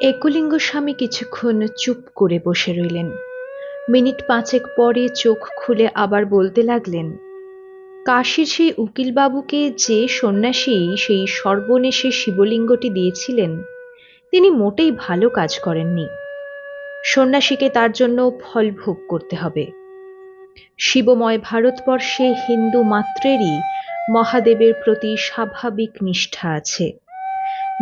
একলিঙ্গ স্বামী কিছুক্ষণ চুপ করে বসে রইলেন। মিনিট পাঁচেক পরে চোখ খুলে আবার বলতে লাগলেন, কাশীর সেই উকিলবাবুকে যে সন্ন্যাসী সেই সর্বনেশে শিবলিঙ্গটি দিয়েছিলেন, তিনি মোটেই ভালো কাজ করেননি। সন্ন্যাসীকে তার জন্য ফল ভোগ করতে হবে। শিবময় ভারতবর্ষে হিন্দু মাত্রেরই মহাদেবের প্রতি স্বাভাবিক নিষ্ঠা আছে।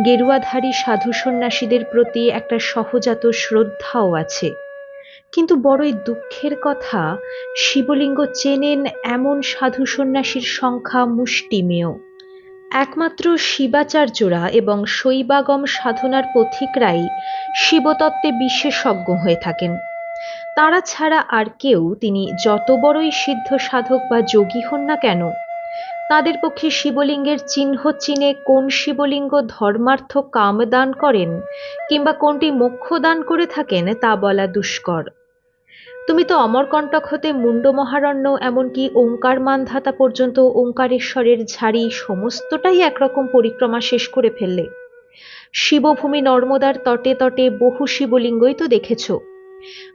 গেরুয়াধারী সাধু সন্ন্যাসীদের প্রতি একটা সহজাত শ্রদ্ধাও আছে। কিন্তু বড়ই দুঃখের কথা, শিবলিঙ্গ চেনেন এমন সাধু সন্ন্যাসীর সংখ্যা মুষ্টিমেয়। একমাত্র শিবাচার্যরা এবং শৈবাগম সাধনার পথিকরাই শিবতত্ত্বে বিশেষজ্ঞ হয়ে থাকেন। তারা ছাড়া আর কেউ তিনি যত বড়ই সিদ্ধ সাধক বা যোগী হন না কেন তাদের পক্ষে শিবলিঙ্গের চিহ্ন চিনে কোন শিবলিঙ্গ ধর্মার্থ কাম দান করেন কিংবা কোনটি মোক্ষ দান করে থাকেন তা বলা দুষ্কর। তুমি তো অমরকণ্টক হতে মুন্ড মহারণ্য, এমনকি ওঙ্কার মানধাতা পর্যন্ত ওঙ্কারেশ্বরের ঝাড়ি সমস্তটাই একরকম পরিক্রমা শেষ করে ফেললে। শিবভূমি নর্মদার তটে তটে বহু শিবলিঙ্গই তো দেখেছ।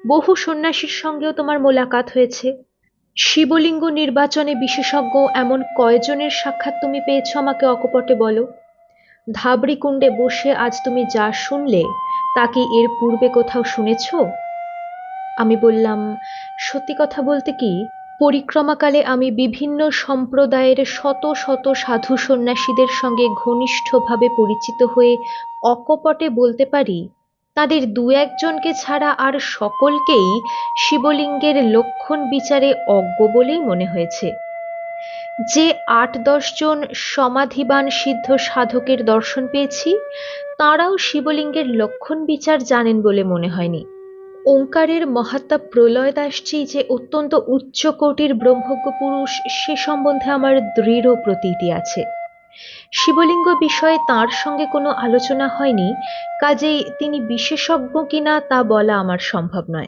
বহু সন্ন্যাসীর সঙ্গেও তোমার মোলাকাত হয়েছে। শিবলিঙ্গ নির্বাচনে বিশেষজ্ঞ এমন কয়জনের সাক্ষাৎ তুমি পেয়েছ আমাকে অকপটে বলো? ধাবড়ি কুণ্ডে বসে আজ তুমি যা শুনলে, তা কি এর পূর্বে কোথাও শুনেছ? আমি বললাম, সত্যি কথা বলতে কি, পরিক্রমাকালে আমি বিভিন্ন সম্প্রদায়ের শত শত সাধু সন্ন্যাসীদের সঙ্গে ঘনিষ্ঠভাবে পরিচিত হয়ে অকপটে বলতে পারি তাদের দু একজনকে ছাড়া আর সকলকেই শিবলিঙ্গের লক্ষণ বিচারে অজ্ঞ বলেই মনে হয়েছে। যে আট দশজন সমাধিবান সিদ্ধ সাধকের দর্শন পেয়েছি, তাঁরাও শিবলিঙ্গের লক্ষণ বিচার জানেন বলে মনে হয়নি। ওঙ্কারের মহাত্মা প্রলয় দাসজি যে অত্যন্ত উচ্চ কোটির ব্রহ্মজ্ঞ পুরুষ, সে সম্বন্ধে আমার দৃঢ় প্রতীতি আছে। শিবলিঙ্গ বিষয়ে তার সঙ্গে কোনো আলোচনা হয়নি, কাজেই তিনি বিশেষজ্ঞ কিনা তা বলা আমার সম্ভব নয়।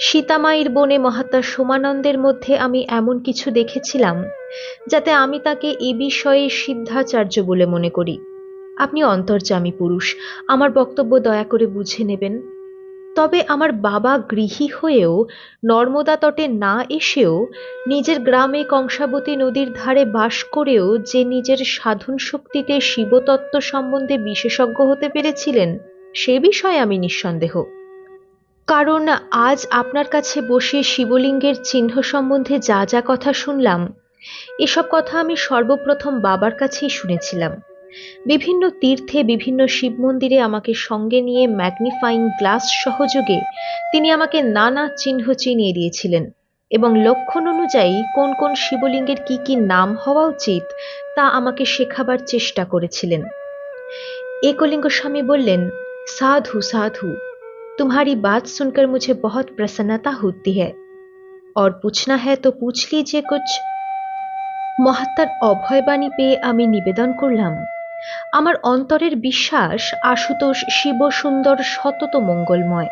সীতামাইর বনে মহাত্মা সোমানন্দের মধ্যে আমি এমন কিছু দেখেছিলাম, যাতে আমি তাকে এ বিষয়ে সিদ্ধাচার্য বলে মনে করি। আপনি অন্তর্যামী পুরুষ, আমার বক্তব্য দয়া করে বুঝে নেবেন। তবে আমার বাবা গৃহী হয়েও নর্মদা তটে না এসেও নিজের গ্রামে কংসাবতী নদীর ধারে বাস করেও যে নিজের সাধন শক্তিতে শিবতত্ত্ব সম্বন্ধে বিশেষজ্ঞ হতে পেরেছিলেন, সে বিষয়ে আমি নিঃসন্দেহ। কারণ আজ আপনার কাছে বসে শিবলিঙ্গের চিহ্ন সম্বন্ধে যা যা কথা শুনলাম, এসব কথা আমি সর্বপ্রথম বাবার কাছেই শুনেছিলাম। বিভিন্ন তীর্থে বিভিন্ন শিব মন্দিরে আমাকে সঙ্গে নিয়ে ম্যাগনিফাইং গ্লাস সহযোগে তিনি আমাকে নানা চিহ্ন চিনিয়ে দিয়েছিলেন এবং লক্ষণ অনুযায়ী কোন কোন শিবলিঙ্গের কি কি নাম হওয়া উচিত তা আমাকে শেখাবার চেষ্টা করেছিলেন একলিঙ্গ স্বামী বললেন সাধু সাধু तुम्हारी बात सुनकर मुझे बहुत प्रसन्नता होती है और पूछना है तो पूछ लीजिए कुछ মহাত্মার অভয়বাণী পেয়ে আমি নিবেদন করলাম আমার অন্তরের বিশ্বাস আশুতোষ শিবসুন্দর সতত মঙ্গলময়।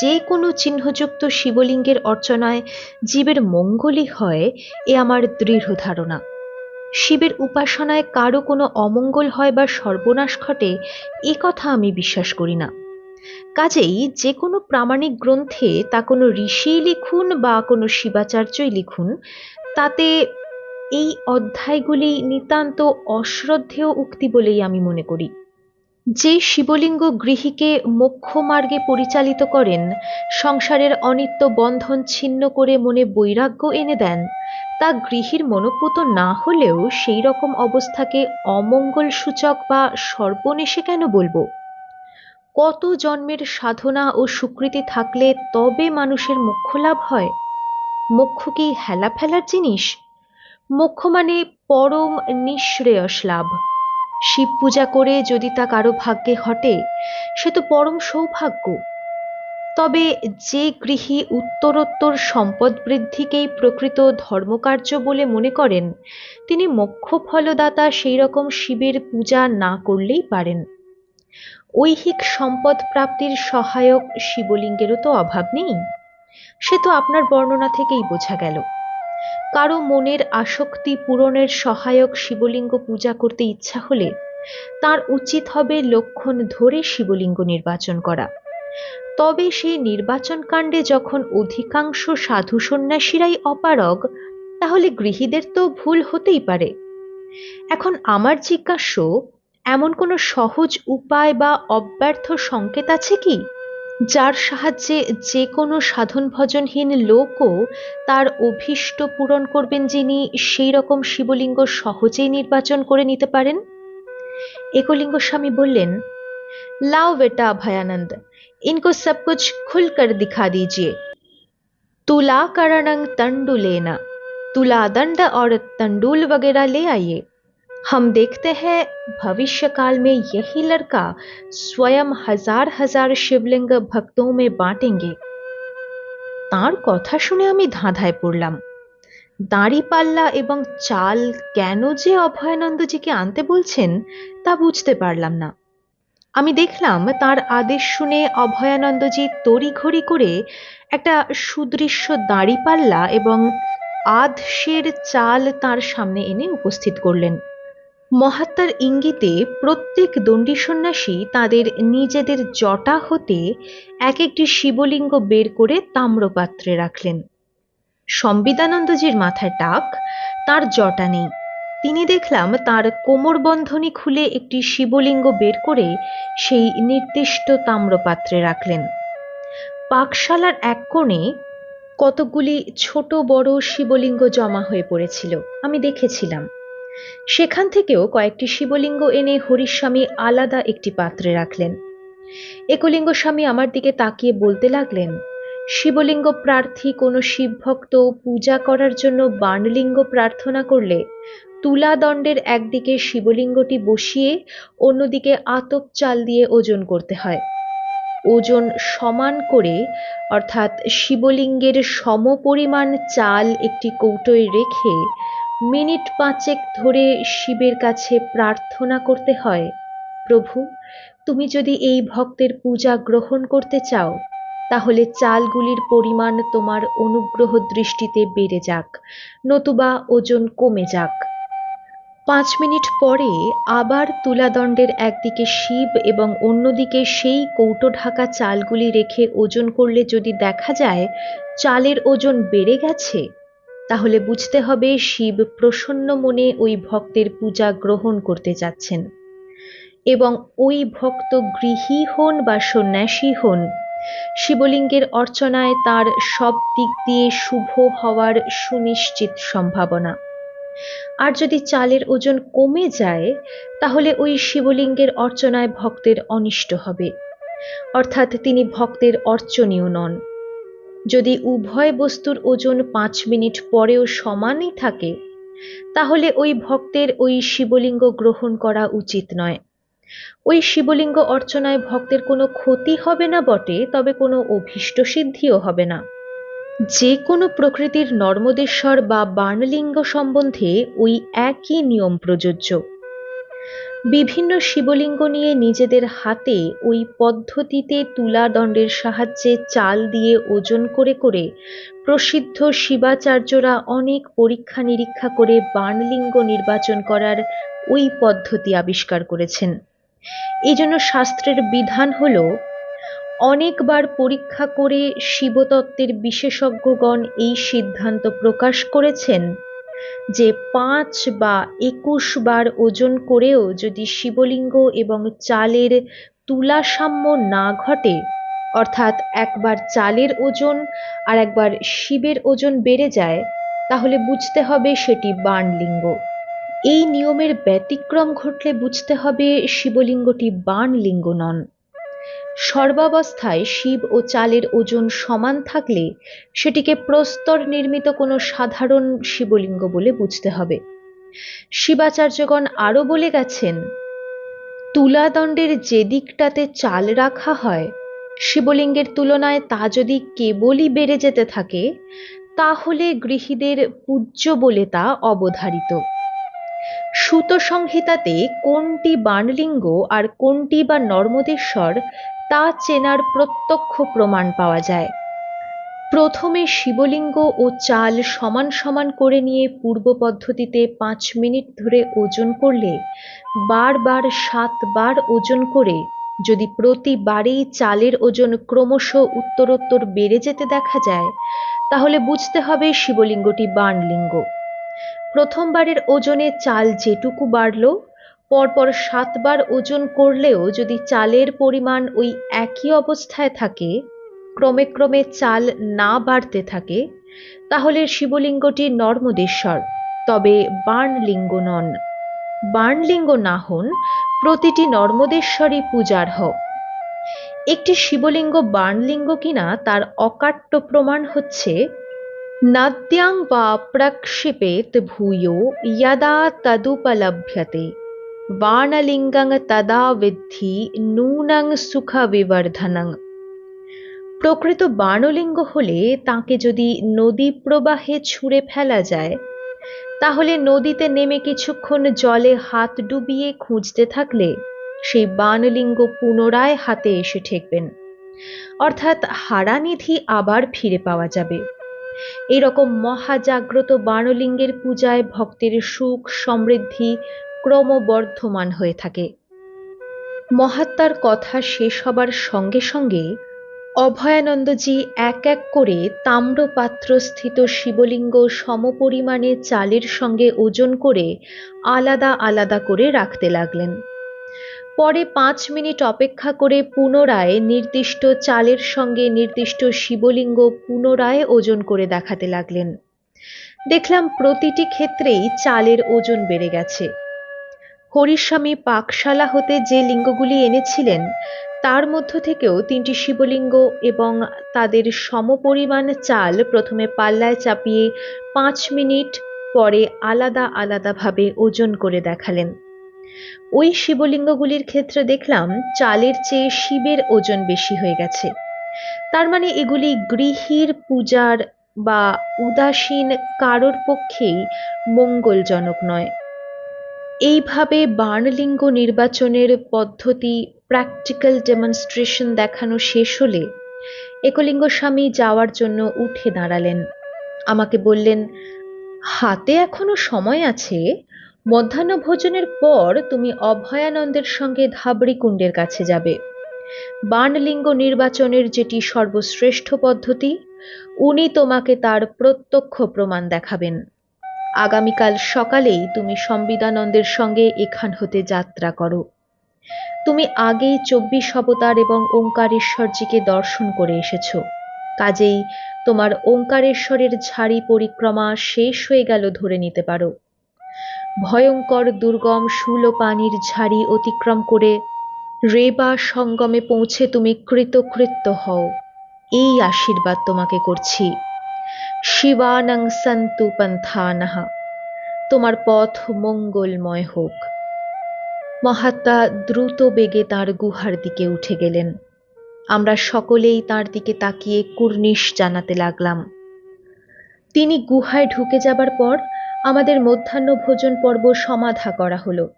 যে কোনো চিহ্নযুক্ত শিবলিঙ্গের অর্চনায় জীবের মঙ্গলই হয়, এ আমার দৃঢ় ধারণা। শিবের উপাসনায় কারও কোনো অমঙ্গল হয় বা সর্বনাশ ঘটে, এ কথা আমি বিশ্বাস করি না। কাজেই যে কোনো প্রামাণিক গ্রন্থে তা কোনো ঋষিই লিখুন বা কোনো শিবাচার্যই লিখুন, তাতে এই অধ্যায়গুলি নিতান্ত অশ্রদ্ধেয় উক্তি বলেই আমি মনে করি। যে শিবলিঙ্গ গৃহীকে মোক্ষ মার্গে পরিচালিত করেন, সংসারের অনিত্য বন্ধন ছিন্ন করে মনে বৈরাগ্য এনে দেন, তা গৃহীর মনোপুত না হলেও সেই রকম অবস্থাকে অমঙ্গল সূচক বা সর্বনেশে কেন বলব? কত জন্মের সাধনা ও সুকৃতি থাকলে তবে মানুষের মোক্ষ লাভ হয়? মোক্ষ কি হেলা ফেলার জিনিস? মোক্ষ মানে পরম নিঃশ্রেয়স লাভ। শিব পূজা করে যদি তা কারও ভাগ্যে ঘটে, সে তো পরম সৌভাগ্য। তবে যে গৃহী উত্তরোত্তর সম্পদ বৃদ্ধিকেই প্রকৃত ধর্মকার্য বলে মনে করেন, তিনি মোক্ষ ফলদাতা সেই রকম শিবের পূজা না করলেই পারেন। ঐহিক সম্পদ প্রাপ্তির সহায়ক শিবলিঙ্গেরও তো অভাব নেই। সে তো আপনার বর্ণনা থেকেই বোঝা গেল। কারও মনের আসক্তি পূরণের সহায়ক শিবলিঙ্গ পূজা করতে ইচ্ছা হলে তার উচিত হবে লক্ষণ ধরে শিবলিঙ্গ নির্বাচন করা। তবে সেই নির্বাচন কাণ্ডে যখন অধিকাংশ সাধু সন্ন্যাসীরাই অপারগ, তাহলে গৃহীদের তো ভুল হতেই পারে। এখন আমার জিজ্ঞাস্য, এমন কোনো সহজ উপায় বা অব্যর্থ সংকেত আছে কি? যার সাহায্যে যে কোনো সাধন ভজনহীন লোকও তার অভীষ্ট পূরণ করবেন যিনি সেই রকম শিবলিঙ্গ সহজেই নির্বাচন করে নিতে পারেন একলিঙ্গ স্বামী বললেন লাও বেটা ভয়ানন্দ इनको सब कुछ खुलकर दिखा दीजिए तुला करणंग तंडु लेना तुला दंड और तंडुल वगैरह ले आइए हम देखते हैं भविष्य काल में यही लड़का स्वयं हजार हजार शिवलिंग भक्तों में बांटेंगे তার কথা শুনে আমি ধাঁধায় পড়লাম দাঁড়িপাল্লা এবং চাল কেন যে অভয়ানন্দজিকে আনতে বলছেন তা বুঝতে পারলাম না আমি দেখলাম তার আদেশ শুনে অভয়ানন্দজি তড়িঘড়ি করে একটা সুদৃশ্য দাঁড়িপাল্লা এবং আধ সের চাল তার সামনে এনে উপস্থিত করলেন মহাত্মার ইঙ্গিতে প্রত্যেক দণ্ডী সন্ন্যাসী তাদের নিজেদের জটা হতে এক একটি শিবলিঙ্গ বের করে তাম্রপাত্রে রাখলেন। সম্বিদানন্দজির মাথায় টাক, তার জটা নেই। তিনি দেখলাম তার কোমরবন্ধনী খুলে একটি শিবলিঙ্গ বের করে সেই নির্দিষ্ট তাম্রপাত্রে রাখলেন। পাকশালার এক কোণে কতকগুলি ছোট বড় শিবলিঙ্গ জমা হয়ে পড়েছিল, আমি দেখেছিলাম। সেখান থেকেও কয়েকটি শিবলিঙ্গ এনে হরিস্বামী আলাদা একটি পাত্রে রাখলেন। একলিঙ্গ স্বামী আমার দিকে তাকিয়ে বলতে লাগলেন, শিবলিঙ্গ প্রার্থী কোনো শিবভক্ত পূজা করার জন্য বাণলিঙ্গ প্রার্থনা করলে তুলাদণ্ডের একদিকে শিবলিঙ্গটি বসিয়ে অন্যদিকে আতপ চাল দিয়ে ওজন করতে হয়। ওজন সমান করে, অর্থাৎ শিবলিঙ্গের সমপরিমাণ চাল একটি কৌটোয় রেখে মিনিট পাঁচেক ধরে শিবের কাছে প্রার্থনা করতে হয়। প্রভু, তুমি যদি এই ভক্তের পূজা গ্রহণ করতে চাও, তাহলে চালগুলির পরিমাণ তোমার অনুগ্রহ দৃষ্টিতে বেড়ে যাক, নতুবা ওজন কমে যাক পাঁচ মিনিট পরে আবার তুলাদণ্ডের একদিকে শিব এবং অন্যদিকে সেই কৌটো ঢাকা চালগুলি রেখে ওজন করলে যদি দেখা যায়, চালের ওজন বেড়ে গেছে? তাহলে বুঝতে হবে শিব প্রসন্ন মনে ওই ভক্তের পূজা গ্রহণ করতে যাচ্ছেন। এবং ওই ভক্ত গৃহী হন বা সন্ন্যাসী হন, শিবলিঙ্গের অর্চনায় তার সব দিক দিয়ে শুভ হওয়ার সুনিশ্চিত সম্ভাবনা। আর যদি চালের ওজন কমে যায়, তাহলে ওই শিবলিঙ্গের অর্চনায় ভক্তের অনিষ্ট হবে। অর্থাৎ তিনি ভক্তের অর্চনীয় নন। যদি উভয় বস্তুর ওজন পাঁচ মিনিট পরেও সমানই থাকে, তাহলে ওই ভক্তের ওই শিবলিঙ্গ গ্রহণ করা উচিত নয়। ওই শিবলিঙ্গ অর্চনায় ভক্তের কোনো ক্ষতি হবে না বটে, তবে কোনো অভীষ্ট সিদ্ধিও হবে না। যে কোনো প্রকৃতির নর্মদেশ্বর বা বাণলিঙ্গ সম্বন্ধে ওই একই নিয়ম প্রযোজ্য। বিভিন্ন শিবলিঙ্গ নিয়ে নিজেদের হাতে ওই পদ্ধতিতে তুলা তুলাদণ্ডের সাহায্যে চাল দিয়ে ওজন করে করে প্রসিদ্ধ শিবাচার্যরা অনেক পরীক্ষা নিরীক্ষা করে বাণলিঙ্গ নির্বাচন করার ওই পদ্ধতি আবিষ্কার করেছেন। এই জন্য শাস্ত্রের বিধান হল, অনেকবার পরীক্ষা করে শিবতত্ত্বের বিশেষজ্ঞগণ এই সিদ্ধান্ত প্রকাশ করেছেন যে পাঁচ বা একুশ বার ওজন করেও যদি শিবলিঙ্গ এবং চালের তুলাসাম্য না ঘটে, অর্থাৎ একবার চালের ওজন আর একবার শিবের ওজন বেড়ে যায়, তাহলে বুঝতে হবে সেটি বাণলিঙ্গ। এই নিয়মের ব্যতিক্রম ঘটলে বুঝতে হবে শিবলিঙ্গটি বাণলিঙ্গ নন। সর্বাবস্থায় শিব ও চালের ওজন সমান থাকলে সেটিকে প্রস্তর নির্মিত কোনো সাধারণ শিবলিঙ্গ বলে বুঝতে হবে। শিবাচার্যগণ আরও বলে গেছেন, তুলাদণ্ডের যে দিকটাতে চাল রাখা হয়, শিবলিঙ্গের তুলনায় তা যদি কেবলই বেড়ে যেতে থাকে, তাহলে গৃহীদের পূজ্য বলে তা অবধারিত। সুত সংহিতাতে কোনটি বাণলিঙ্গ আর কোনটি বা নর্মদেশ্বর তা চেনার প্রত্যক্ষ প্রমাণ পাওয়া যায়। প্রথমে শিবলিঙ্গ ও চাল সমান সমান করে নিয়ে পূর্ব পদ্ধতিতে পাঁচ মিনিট ধরে ওজন করলে বারবার সাতবার ওজন করে যদি প্রতিবারেই চালের ওজন ক্রমশ উত্তরোত্তর বেড়ে যেতে দেখা যায়, তাহলে বুঝতে হবে শিবলিঙ্গটি বাণলিঙ্গ প্রথমবারের ওজনে চাল যেটুকু বাড়ল পরপর সাতবার ওজন করলেও যদি চালের পরিমাণ ওই একই অবস্থায় থাকে, ক্রমে ক্রমে চাল না বাড়তে থাকে, তাহলে শিবলিঙ্গটি নর্মদেশ্বর, তবে বাণলিঙ্গ নন। বাণলিঙ্গ না হন, প্রতিটি নর্মদেশ্বরই পূজার্হ। একটি শিবলিঙ্গ বাণলিঙ্গ কিনা তার অকাট্য প্রমাণ হচ্ছে, নাদ্যাং বা প্রক্ষিপেত ভূয়ো यदा তদুপলভ্যতে। বাণলিঙ্গং তদা বিদ্ধি নূনং সুখ বিবর্ধনং প্রকৃত বাণলিঙ্গ হলে তাকে যদি নদী প্রবাহে ছুঁড়ে ফেলা যায়, তাহলে নদীতে নেমে কিছুক্ষণ জলে হাত ডুবিয়ে খুঁজতে থাকলে সেই বাণলিঙ্গ পুনরায় হাতে এসে ঠেকবেন। অর্থাৎ হারানিধি আবার ফিরে পাওয়া যাবে। এরকম মহাজাগ্রত বাণলিঙ্গের পূজায় ভক্তের সুখ, সমৃদ্ধি ক্রমবর্ধমান হয়ে থাকে। মহাত্মার কথা শেষ হবার সঙ্গে সঙ্গে অভয়ানন্দজি এক এক করে তাম্রপাত্রস্থিত শিবলিঙ্গ সমপরিমাণে চালের সঙ্গে ওজন করে আলাদা আলাদা করে রাখতে লাগলেন। পরে পাঁচ মিনিট অপেক্ষা করে পুনরায় নির্দিষ্ট চালের সঙ্গে নির্দিষ্ট শিবলিঙ্গ পুনরায় ওজন করে দেখাতে লাগলেন। দেখলাম প্রতিটি ক্ষেত্রেই চালের ওজন বেড়ে গেছে। হরিস্বামী পাকশালা হতে যে লিঙ্গগুলি এনেছিলেন, তার মধ্য থেকেও তিনটি শিবলিঙ্গ এবং তাদের সমপরিমাণ চাল প্রথমে পাল্লায় চাপিয়ে পাঁচ মিনিট পরে আলাদা আলাদাভাবে ওজন করে দেখালেন। ওই শিবলিঙ্গগুলির ক্ষেত্রে দেখলাম চালের চেয়ে শিবের ওজন বেশি হয়ে গেছে। তার মানে এগুলি গৃহীর পূজার বা উদাসীন কারোর পক্ষেই মঙ্গলজনক নয়। এইভাবে বাণলিঙ্গ নির্বাচনের পদ্ধতি প্র্যাকটিক্যাল ডেমনস্ট্রেশন দেখানো শেষ হলে একলিঙ্গ স্বামী যাওয়ার জন্য উঠে দাঁড়ালেন। আমাকে বললেন, হাতে এখনও সময় আছে? মধ্যাহ্ন ভোজনের পর তুমি অভয়ানন্দের সঙ্গে ধাবড়ি কুণ্ডের কাছে যাবে। বাণলিঙ্গ নির্বাচনের যেটি সর্বশ্রেষ্ঠ পদ্ধতি, উনি তোমাকে তার প্রত্যক্ষ প্রমাণ দেখাবেন। আগামীকাল সকালেই তুমি সম্বিদানন্দের সঙ্গে এখান হতে যাত্রা করো। তুমি আগেই চব্বিশ অবতার এবং ওঙ্কারেশ্বরজিকে দর্শন করে এসেছ। কাজেই তোমার ওঙ্কারেশ্বরের ঝাড়ি পরিক্রমা শেষ হয়ে গেল ধরে নিতে পারো। ভয়ঙ্কর দুর্গম শুল পানির ঝাড়ি অতিক্রম করে রেবা সঙ্গমে পৌঁছে তুমি কৃতকৃত্য হও। এই আশীর্বাদ তোমাকে করছি। শিবানং সন্তু পন্থানাহা তোমার পথ মঙ্গলময় হোক। মহাত্মা দ্রুত বেগে তার গুহার দিকে উঠে গেলেন। আমরা সকলেই তার দিকে তাকিয়ে কুর্নিশ জানাতে লাগলাম। তিনি গুহায় ঢুকে যাবার পর আমাদের মধ্যাহ্ন ভোজন পর্ব সমাধা করা হলো।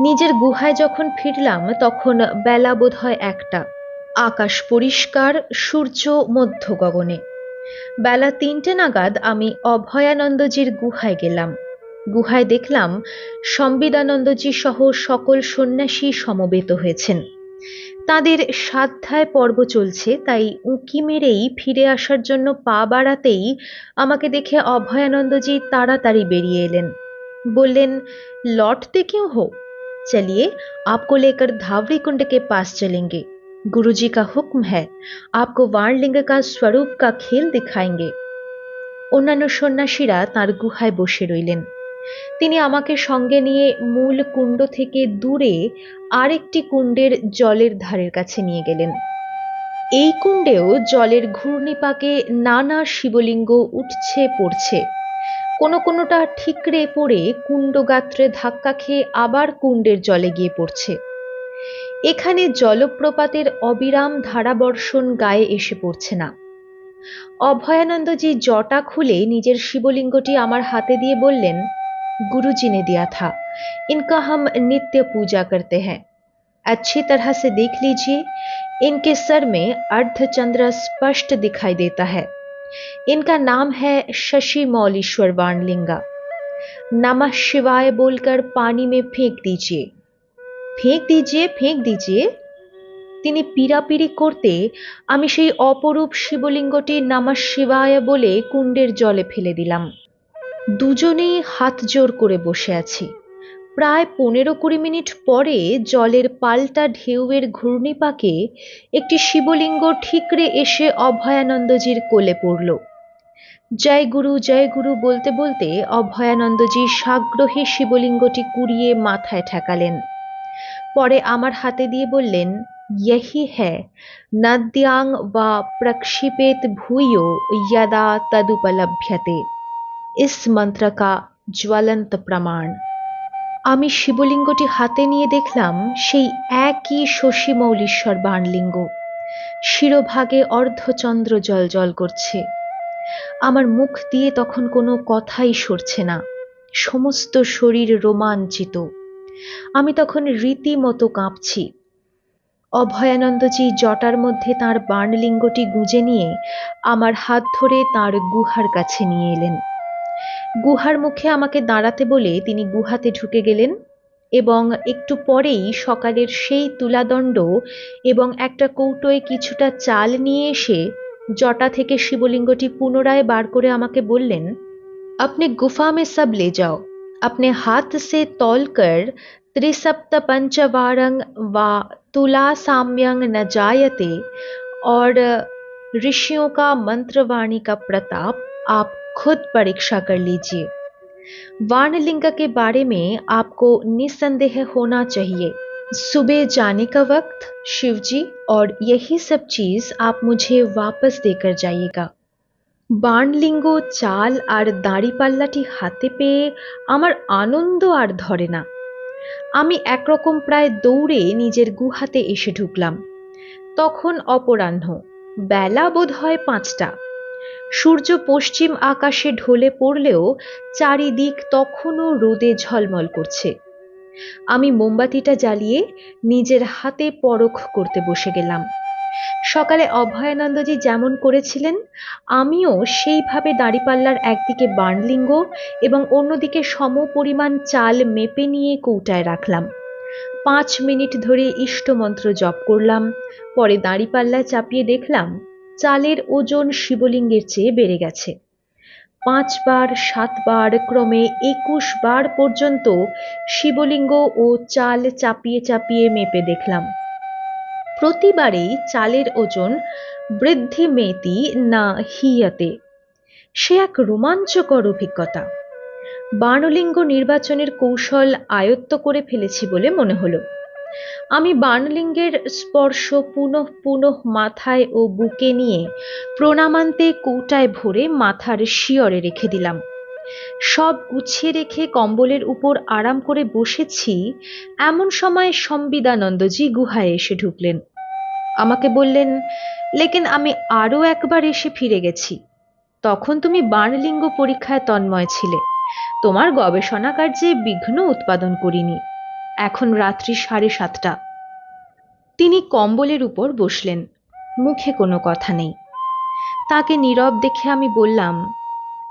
নিজের গুহায় যখন ফিরলাম, তখন বেলা বোধ হয় একটা। আকাশ পরিষ্কার, সূর্য মধ্য গগনে বেলা তিনটে নাগাদ আমি অভয়ানন্দজির গুহায় গেলাম। গুহায় দেখলাম সম্বিদানন্দজি সহ সকল সন্ন্যাসী সমবেত হয়েছেন। তাদের সাধ্যায় পর্ব চলছে, তাই উঁকি মেরেই ফিরে আসার জন্য পা বাড়াতেই আমাকে দেখে অভয়ানন্দজি তাড়াতাড়ি বেরিয়ে এলেন। বললেন, লটতে কেউ হো চালিয়ে আপকো লেকর ধাবড়ি কুণ্ডকে কে পাশ চলেঙ্গে। चलेंगे गुरुजी का हुक्म है आपको वाणलिंग का स्वरूप का खेल दिखाएंगे অন্যান্য সন্ন্যাসীরা তার গুহায় বসে রইলেন তিনি আমাকে সঙ্গে নিয়ে মূল কুণ্ড থেকে দূরে আরেকটি কুণ্ডের জলের ধারের কাছে নিয়ে গেলেন এই কুণ্ডেও জলের ঘূর্ণিপাকে নানা শিবলিঙ্গ উঠছে পড়ছে কোনো কোনোটা ঠিকরে পড়ে কুণ্ড গাত্রে ধাক্কা খেয়ে আবার কুণ্ডের জলে গিয়ে পড়ছে এখানে জলপ্রপাতের অবিরাম ধারাবর্ষণ গায়ে এসে পড়ছে না অভয়ানন্দজি জটা খুলে নিজের শিবলিঙ্গটি আমার হাতে দিয়ে বললেন गुरु जी ने दिया था इनका हम नित्य पूजा करते हैं अच्छी तरह से देख लीजिए इनके सर में अर्धचंद्र स्पष्ट दिखाई देता है इनका नाम है शशि मौलीश्वर वाणलिंगा नमः शिवाय बोलकर पानी में फेंक दीजिए ফেঁক দিজিয়ে ফেঁক দিজিয়ে? তিনি পীড়াপিড়ি করতে আমি সেই অপরূপ শিবলিঙ্গটি নামা শিবায় বলে কুণ্ডের জলে ফেলে দিলাম। দুজনেই হাত জোর করে বসে আছি। প্রায় পনেরো কুড়ি মিনিট পরে জলের পাল্টা ঢেউয়ের ঘূর্ণিপাকে একটি শিবলিঙ্গ ঠিকরে এসে অভয়ানন্দজির কোলে পড়ল। জয় গুরু জয় গুরু বলতে বলতে অভয়ানন্দজি সাগ্রহে শিবলিঙ্গটি কুড়িয়ে মাথায় ঠেকালেন। পরে আমার হাতে দিয়ে বললেন ইহি হ্যাঁ নদ্যাং বা প্রক্ষিপেত ভূয়ো ইয়াদা তদুপলভ্যতে। ইস মন্ত্র কা জ্বলন্ত প্রমাণ। আমি শিবলিঙ্গটি হাতে নিয়ে দেখলাম, সেই একই শশী মৌলীশ্বর বাণলিঙ্গ শিরোভাগে অর্ধচন্দ্র জল জল করছে। আমার মুখ দিয়ে তখন কোনো কথাই সরছে না। সমস্ত শরীর রোমাঞ্চিত। আমি তখন রীতিমতো কাঁপছি। অভয়ানন্দজি জটার মধ্যে তার বাণলিঙ্গটি গুঁজে নিয়ে আমার হাত ধরে তার গুহার কাছে নিয়ে এলেন। গুহার মুখে আমাকে দাঁড়াতে বলে তিনি গুহাতে ঢুকে গেলেন এবং একটু পরেই সকালের সেই তুলাদণ্ড এবং একটা কৌটোয় কিছুটা চাল নিয়ে এসে জটা থেকে শিবলিঙ্গটি পুনরায় বার করে আমাকে বললেন, আপনি গুফা মে সব লে যাও। अपने हाथ से तौल कर त्रिसप्त पंचवारंग व तुला साम्यंग न जायते, और ऋषियों का मंत्रवाणी का प्रताप आप खुद परीक्षा कर लीजिए। वाणलिंग के बारे में आपको निसंदेह होना चाहिए। सुबह जाने का वक्त, शिवजी, और यही सब चीज़ आप मुझे वापस देकर जाइएगा। বাণলিঙ্গ, চাল আর দাঁড়িপাল্লাটি হাতে পেয়ে আমার আনন্দ আর ধরে না। আমি একরকম প্রায় দৌড়ে নিজের গুহাতে এসে ঢুকলাম। তখন অপরাহ্ন, বেলা বোধ হয় পাঁচটা। সূর্য পশ্চিম আকাশে ঢলে পড়লেও চারিদিক তখনও রোদে ঝলমল করছে। আমি মোমবাতিটা জ্বালিয়ে নিজের হাতে পরখ করতে বসে গেলাম। সকালে অভয়ানন্দজি যেমন করেছিলেন, আমিও সেইভাবে দাঁড়িপাল্লার একদিকে বাণলিঙ্গ এবং অন্যদিকে সম পরিমাণ চাল মেপে নিয়ে কৌটায় রাখলাম। পাঁচ মিনিট ধরে ইষ্টমন্ত্র জপ করলাম, পরে দাঁড়িপাল্লায় চাপিয়ে দেখলাম চালের ওজন শিবলিঙ্গের চেয়ে বেড়ে গেছে। পাঁচবার, সাতবার, ক্রমে একুশ বার পর্যন্ত শিবলিঙ্গ ও চাল চাপিয়ে চাপিয়ে মেপে দেখলাম। প্রতিবারেই চালের ওজন বৃদ্ধি মেতি না হিয়াতে। সে এক রোমাঞ্চকর অভিজ্ঞতা। বাণলিঙ্গ নির্বাচনের কৌশল আয়ত্ত করে ফেলেছি বলে মনে হলো। আমি বাণলিঙ্গের স্পর্শ পুনঃ পুনঃ মাথায় ও বুকে নিয়ে প্রণামান্তে কৌটায় ভরে মাথার শিয়রে রেখে দিলাম। সব গুছিয়ে রেখে কম্বলের উপর আরাম করে বসেছি, এমন সময় সম্বিদানন্দজি গুহায় এসে ঢুকলেন। আমাকে বললেন, লেকিন আমি আরও একবার এসে ফিরে গেছি। তখন তুমি বাণলিঙ্গ পরীক্ষায় তন্ময় ছিলে। তোমার গবেষণা কার্যে বিঘ্ন উৎপাদন করিনি। এখন রাত্রি সাড়ে সাতটা। তিনি কম্বলের উপর বসলেন, মুখে কোনো কথা নেই। তাকে নীরব দেখে আমি বললাম,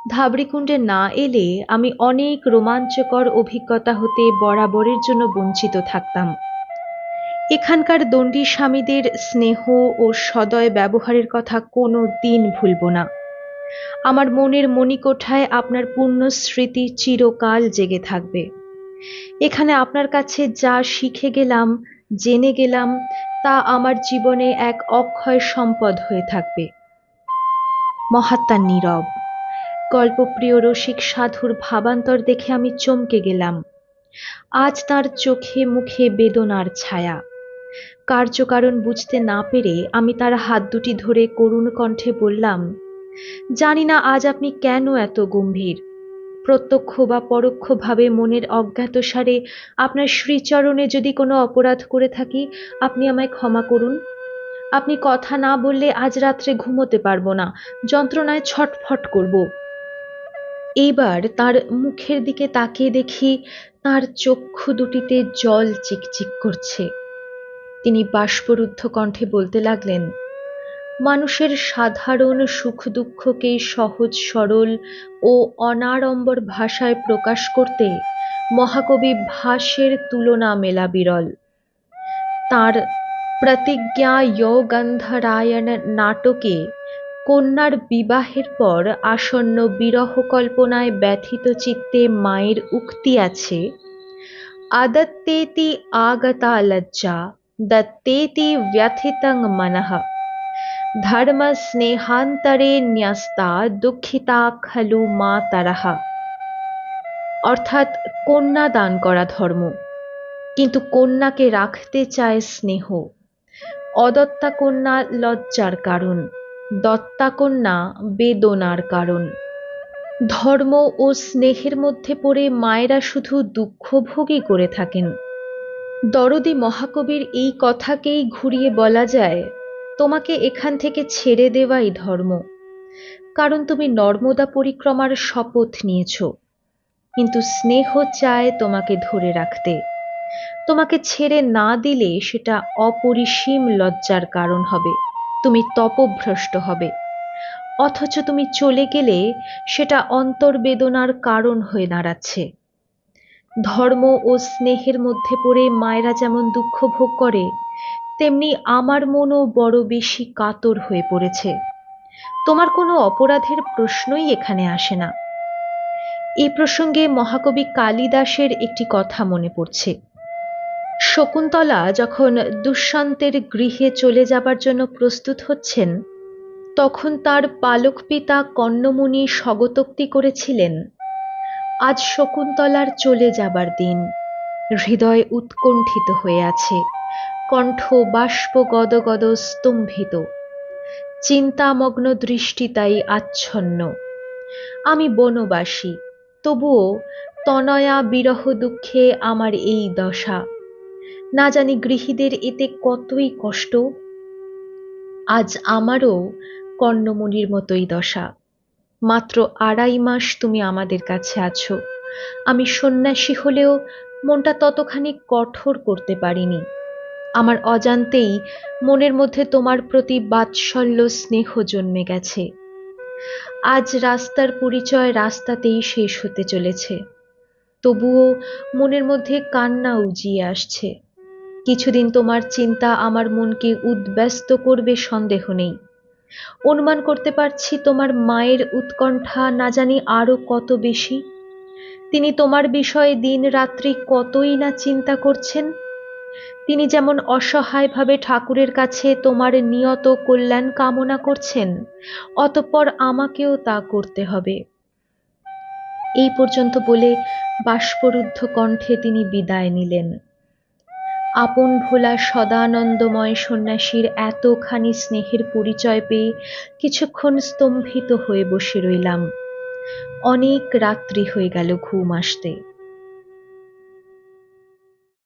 ধাবড়িকুণ্ডে না এলে আমি অনেক রোমাঞ্চকর অভিজ্ঞতা হতে বরাবরের জন্য বঞ্চিত থাকতাম। এখানকার দণ্ডী স্বামীদের স্নেহ ও সদয় ব্যবহারের কথা কোনো দিন ভুলব না। আমার মনের মণিকোঠায় আপনার পূর্ণ স্মৃতি চিরকাল জেগে থাকবে। এখানে আপনার কাছে যা শিখে গেলাম, জেনে গেলাম, তা আমার জীবনে এক অক্ষয় সম্পদ হয়ে থাকবে। মহাত্মা নীরব, গল্পপ্রিয় রসিক সাধুর ভাবান্তর দেখে আমি চমকে গেলাম। আজ তার চোখে মুখে বেদনার ছায়া। কার্যকারণ বুঝতে না পেরে আমি তার হাত দুটি ধরে করুণ কণ্ঠে বললাম, জানি না আজ আপনি কেন এত গম্ভীর। প্রত্যক্ষ বা পরোক্ষভাবে মনের অজ্ঞাতসারে আপনার শ্রীচরণে যদি কোনো অপরাধ করে থাকি, আপনি আমায় ক্ষমা করুন। আপনি কথা না বললে আজ রাত্রে ঘুমোতে পারব না, যন্ত্রণায় ছটফট করব। এইবার তার মুখের দিকে তাকিয়ে দেখি তার চক্ষু দুটিতে জল চিকচিক করছে। তিনি বাষ্পরুদ্ধ কণ্ঠে বলতে লাগলেন, মানুষের সাধারণ সুখ দুঃখকে সহজ, সরল ও অনাড়ম্বর ভাষায় প্রকাশ করতে মহাকবি ভাষের তুলনা মেলা বিরল। তার প্রতিজ্ঞা যোগন্ধরায়ণ নাটকে কন্যার বিবাহের পর আসন্ন বিরহ কল্পনায় ব্যথিত চিত্তে মায়ের উক্তি আছে, আদত্তেতি আগতা লজ্জা। ব্যথিতং মনঃ ধর্ম স্নেহান্তরে ন্যস্তা দুঃখিতা খলু মা তারাহা অর্থাৎ কন্যা দান করা ধর্ম। কিন্তু কন্যাকে রাখতে চায় স্নেহ। অদত্তা কন্যা লজ্জার কারণ, দত্তা কন্যা বেদনার কারণ। ধর্ম ও স্নেহের মধ্যে পড়ে মায়েরা শুধু দুঃখভোগই করে থাকেন। দরদি মহাকবির এই কথাকেই ঘুরিয়ে বলা যায়, তোমাকে এখান থেকে ছেড়ে দেওয়াই ধর্ম। কারণ তুমি নর্মদা পরিক্রমার শপথ নিয়েছ। কিন্তু স্নেহ চায় তোমাকে ধরে রাখতে। তোমাকে ছেড়ে না দিলে সেটা অপরিসীম লজ্জার কারণ হবে। তুমি তপভ্রষ্ট হবে। অথচ তুমি চলে গেলে সেটা অন্তর্বেদনার কারণ হয়ে দাঁড়াচ্ছে। ধর্ম ও স্নেহের মধ্যে পড়ে মায়েরা যেমন দুঃখ ভোগ করে, তেমনি আমার মনও বড় বেশি কাতর হয়ে পড়েছে। তোমার কোনো অপরাধের প্রশ্নই এখানে আসে না। এ প্রসঙ্গে মহাকবি কালিদাসের একটি কথা মনে পড়ছে। শকুন্তলা যখন দুষ্যন্তের গৃহে চলে যাবার জন্য প্রস্তুত হচ্ছেন, তখন তার পালক পিতা কর্ণমুনি স্বগতোক্তি করেছিলেন। আজ শকুন্তলার চলে যাবার দিন। হৃদয় উৎকণ্ঠিত হয়ে আছে, কণ্ঠ বাষ্প গদগদ স্তম্ভিত। চিন্তামগ্ন দৃষ্টি তাই আচ্ছন্ন। আমি বনবাসী, তবুও তনয়া বিরহ দুঃখে আমার এই দশা। না জানি গৃহীদের এতে কতই কষ্ট, আজ আমারও কর্ণমণির মতোই দশা। মাত্র আড়াই মাস তুমি আমাদের কাছে আছো। আমি সন্ন্যাসী হলেও মনটা ততখানি কঠোর করতে পারিনি। আমার অজান্তেই মনের মধ্যে তোমার প্রতি বাৎসল্য স্নেহ জন্মে গেছে। আজ রাস্তার পরিচয় রাস্তাতেই শেষ হতে চলেছে। তবুও মনের মধ্যে কান্না উজিয়ে আসছে। কিছুদিন তোমার চিন্তা আমার মনকে উদ্ব্যস্ত করবে সন্দেহ নেই। অনুমান করতে পারছি তোমার মায়ের উৎকণ্ঠা না জানি আরও কত বেশি। তিনি তোমার বিষয়ে দিন রাত্রি কতই না চিন্তা করছেন? তিনি যেমন অসহায়ভাবে ঠাকুরের কাছে তোমার নিয়ত কল্যাণ কামনা করছেন, অতঃপর আমাকেও তা করতে হবে। এই পর্যন্ত বলে বাষ্পরুদ্ধ কণ্ঠে তিনি বিদায় নিলেন। আপন ভোলা সদানন্দময় সন্ন্যাসীর এতখানি স্নেহের পরিচয় পেয়ে কিছুক্ষণ স্তম্ভিত হয়ে বসে রইলাম। অনেক রাত্রি হয়ে গেল ঘুম আসতে।